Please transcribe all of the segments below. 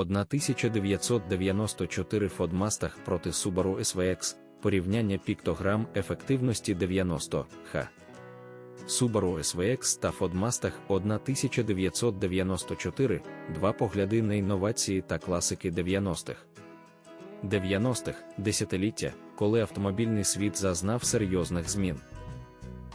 1994 Ford Mustang проти Subaru SVX, порівняння піктограм ефективності 90 Х. Subaru SVX та Mustang 1994 два погляди на інновації та класики 90-х. 90-х десятиліття, коли автомобільний світ зазнав серйозних змін.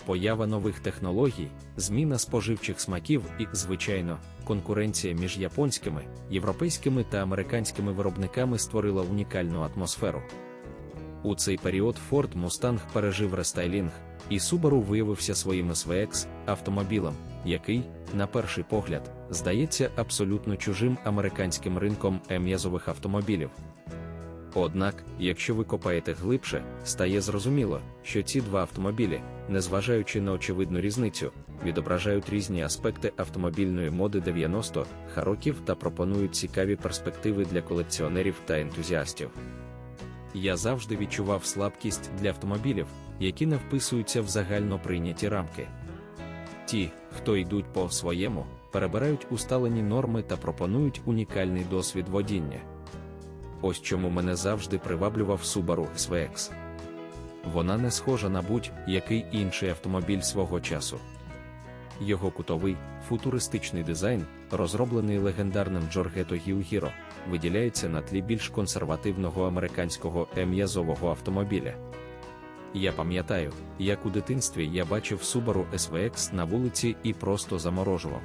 Поява нових технологій, зміна споживчих смаків і, звичайно, конкуренція між японськими, європейськими та американськими виробниками створила унікальну атмосферу. У цей період Ford Mustang пережив рестайлінг, і Subaru виявився своїм SVX автомобілем, який, на перший погляд, здається абсолютно чужим американським ринком м'язових автомобілів. Однак, якщо ви копаєте глибше, стає зрозуміло, що ці два автомобілі, незважаючи на очевидну різницю, відображають різні аспекти автомобільної моди 90-х років та пропонують цікаві перспективи для колекціонерів та ентузіастів. Я завжди відчував слабкість для автомобілів, які не вписуються в загально прийняті рамки. Ті, хто йдуть по своєму, перебирають усталені норми та пропонують унікальний досвід водіння. Ось чому мене завжди приваблював Subaru SVX. Вона не схожа на будь-який інший автомобіль свого часу. Його кутовий, футуристичний дизайн, розроблений легендарним Джоргето Гіугіро, виділяється на тлі більш консервативного американського м'язового автомобіля. Я пам'ятаю, як у дитинстві я бачив Subaru SVX на вулиці і просто заморожував.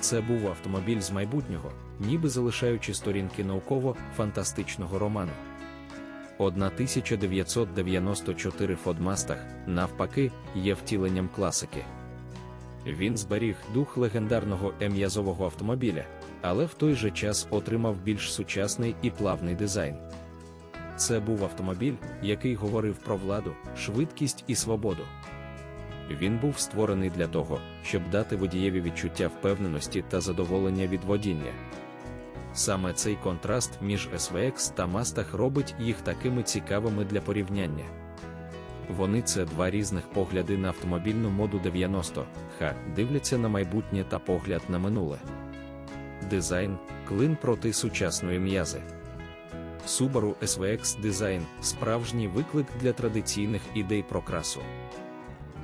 Це був автомобіль з майбутнього, ніби залишаючи сторінки науково-фантастичного роману. 1994 Ford Mustang, навпаки, є втіленням класики. Він зберіг дух легендарного м'язового автомобіля, але в той же час отримав більш сучасний і плавний дизайн. Це був автомобіль, який говорив про владу, швидкість і свободу. Він був створений для того, щоб дати водієві відчуття впевненості та задоволення від водіння. Саме цей контраст між SVX та Mustang робить їх такими цікавими для порівняння. Вони це два різних погляди на автомобільну моду 90 ха дивляться на майбутнє та погляд на минуле. Дизайн клин проти сучасної м'язи. Subaru SVX дизайн справжній виклик для традиційних ідей про красу.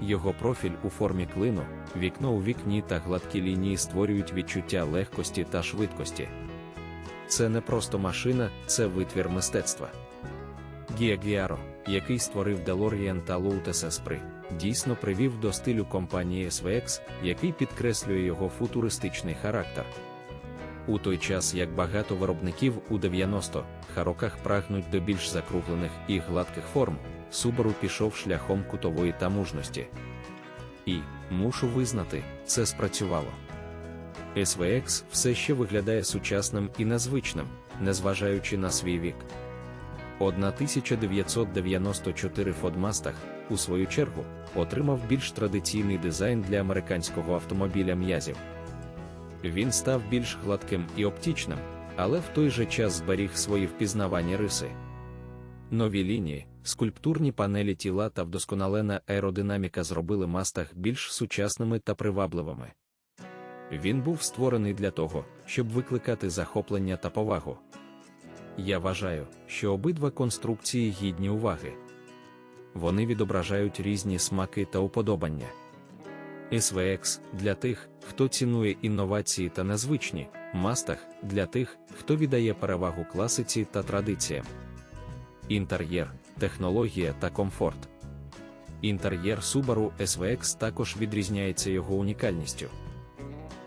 Його профіль у формі клину, вікно у вікні та гладкі лінії створюють відчуття легкості та швидкості. Це не просто машина, це витвір мистецтва. Гіагіаро, який створив DeLorean та Lotus Esprit, дійсно привів до стилю компанії SVX, який підкреслює його футуристичний характер. У той час як багато виробників у 90-х роках прагнуть до більш закруглених і гладких форм, Subaru пішов шляхом кутової та мужності. І, мушу визнати, це спрацювало. SVX все ще виглядає сучасним і незвичним, незважаючи на свій вік. 1994 Ford у свою чергу, отримав більш традиційний дизайн для американського автомобіля м'язів. Він став більш гладким і оптічним, але в той же час зберіг свої впізнавані риси. Нові лінії, скульптурні панелі тіла та вдосконалена аеродинаміка зробили Mustang більш сучасними та привабливими. Він був створений для того, щоб викликати захоплення та повагу. Я вважаю, що обидва конструкції гідні уваги. Вони відображають різні смаки та уподобання. SVX для тих, хто цінує інновації та незвичні, Mustang для тих, хто віддає перевагу класиці та традиціям. Інтер'єр, технологія та комфорт. Інтер'єр Subaru SVX також відрізняється його унікальністю.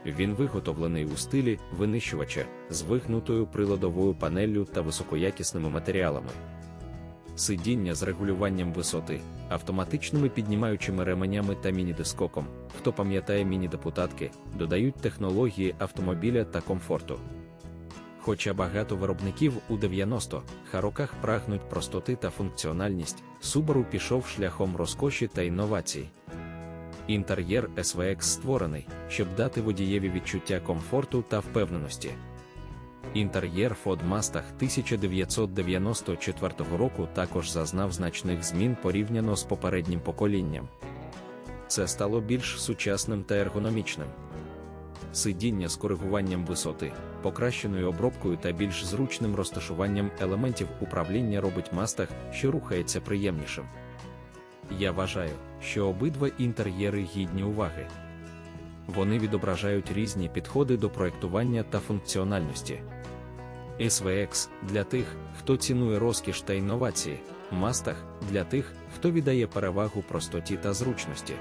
Він виготовлений у стилі винищувача з вигнутою приладовою панеллю та високоякісними матеріалами. Сидіння з регулюванням висоти, автоматичними піднімаючими ременями та міні-дискоком, хто пам'ятає міні-депутатки, додають технології автомобіля та комфорту. Хоча багато виробників у 90-х роках прагнуть простоти та функціональність, Subaru пішов шляхом розкоші та інновацій. Інтер'єр SVX створений, щоб дати водієві відчуття комфорту та впевненості. Інтер'єр Ford Mustang 1994 року також зазнав значних змін порівняно з попереднім поколінням. Це стало більш сучасним та ергономічним. сидіння з коригуванням висоти, покращеною обробкою та більш зручним розташуванням елементів управління робить Мастах, що рухається приємнішим. Я вважаю, що обидва інтер'єри гідні уваги. Вони відображають різні підходи до проектування та функціональності. SVX для тих, хто цінує розкіш та інновації, Мастах для тих, хто віддає перевагу простоті та зручності.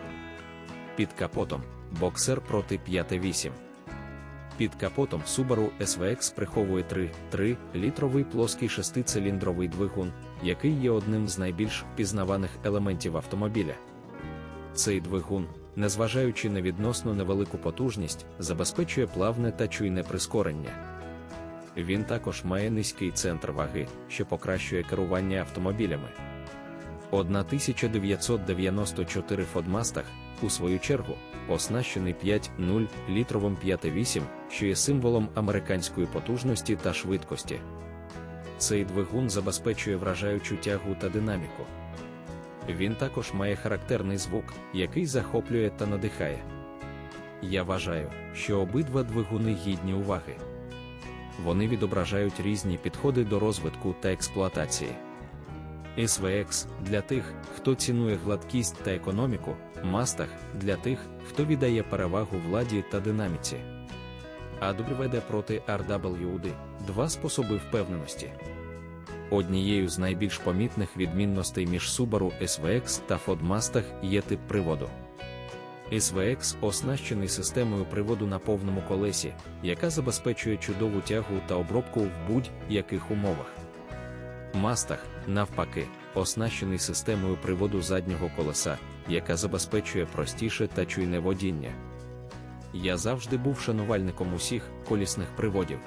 Під капотом боксер проти 5.8. Під капотом Subaru SVX приховує 3,3 літровий плоский шестициліндровий двигун, який є одним з найбільш пізнаваних елементів автомобіля. Цей двигун, незважаючи на відносно невелику потужність, забезпечує плавне та чуйне прискорення. Він також має низький центр ваги, що покращує керування автомобілями. 1994 Ford Mustang, у свою чергу, оснащений 5.0 літровим 5.8, що є символом американської потужності та швидкості. Цей двигун забезпечує вражаючу тягу та динаміку. Він також має характерний звук, який захоплює та надихає. Я вважаю, що обидва двигуни гідні уваги. Вони відображають різні підходи до розвитку та експлуатації. SVX для тих, хто цінує гладкість та економіку, Мастах для тих, хто віддає перевагу владі та динаміці. AWD проти RWD – два способи впевненості. Однією з найбільш помітних відмінностей між Subaru SVX та Ford Mustang є тип приводу. SVX оснащений системою приводу на повному колесі, яка забезпечує чудову тягу та обробку в будь-яких умовах. Mustang, навпаки, оснащений системою приводу заднього колеса, яка забезпечує простіше та чуйне водіння. Я завжди був шанувальником усіх колісних приводів.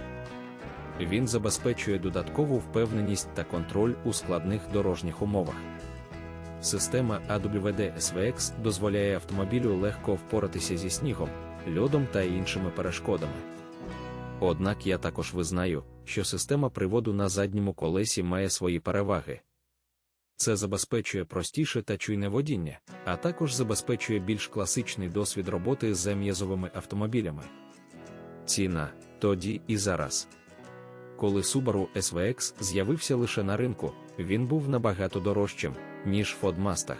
Він забезпечує додаткову впевненість та контроль у складних дорожніх умовах. Система AWD SVX дозволяє автомобілю легко впоратися зі снігом, льодом та іншими перешкодами. Однак я також визнаю, що система приводу на задньому колесі має свої переваги. Це забезпечує простіше та чуйне водіння, а також забезпечує більш класичний досвід роботи з м'язовими автомобілями. Ціна тоді і зараз. Коли Subaru SVX з'явився лише на ринку, він був набагато дорожчим, ніж Ford Mustang.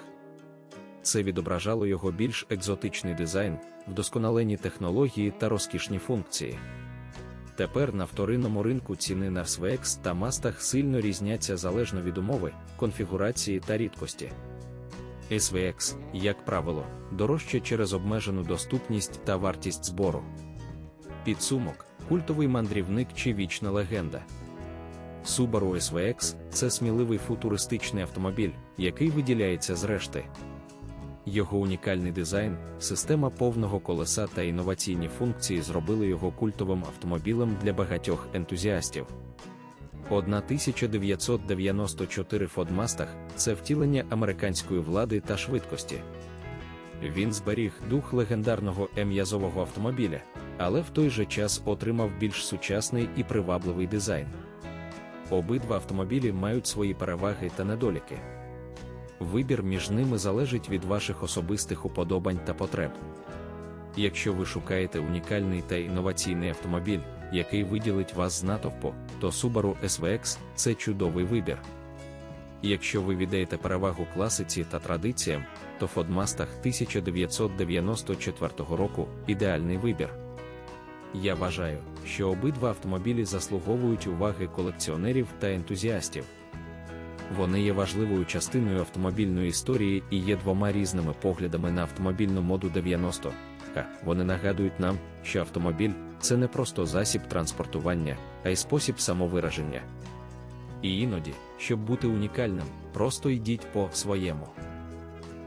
Це відображало його більш екзотичний дизайн, вдосконалені технології та розкішні функції. Тепер на вторинному ринку ціни на SVX та Mustang сильно різняться залежно від умови, конфігурації та рідкості. SVX, як правило, дорожче через обмежену доступність та вартість збору. Підсумок, культовий мандрівник чи вічна легенда. Subaru SVX це сміливий футуристичний автомобіль, який виділяється з решти. Його унікальний дизайн, система повного колеса та інноваційні функції зробили його культовим автомобілем для багатьох ентузіастів. 1994 Ford Mustang – це втілення американської влади та швидкості. Він зберіг дух легендарного ем'язового автомобіля, але в той же час отримав більш сучасний і привабливий дизайн. Обидва автомобілі мають свої переваги та недоліки. Вибір між ними залежить від ваших особистих уподобань та потреб. Якщо ви шукаєте унікальний та інноваційний автомобіль, який виділить вас з натовпу, то Subaru SVX це чудовий вибір. Якщо ви віддаєте перевагу класиці та традиціям, то Mustang 1994 року ідеальний вибір. Я вважаю, що обидва автомобілі заслуговують уваги колекціонерів та ентузіастів. Вони є важливою частиною автомобільної історії і є двома різними поглядами на автомобільну моду 90 х Вони нагадують нам, що автомобіль це не просто засіб транспортування, а й спосіб самовираження. І іноді, щоб бути унікальним, просто йдіть по своєму.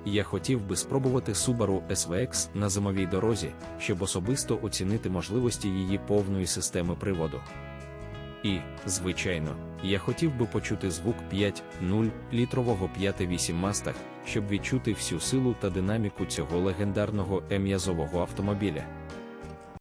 Я хотів би спробувати Subaru SVX на зимовій дорозі, щоб особисто оцінити можливості її повної системи приводу. І, звичайно, я хотів би почути звук 5.0 літрового 5.8 мастах, щоб відчути всю силу та динаміку цього легендарного ем'язового автомобіля.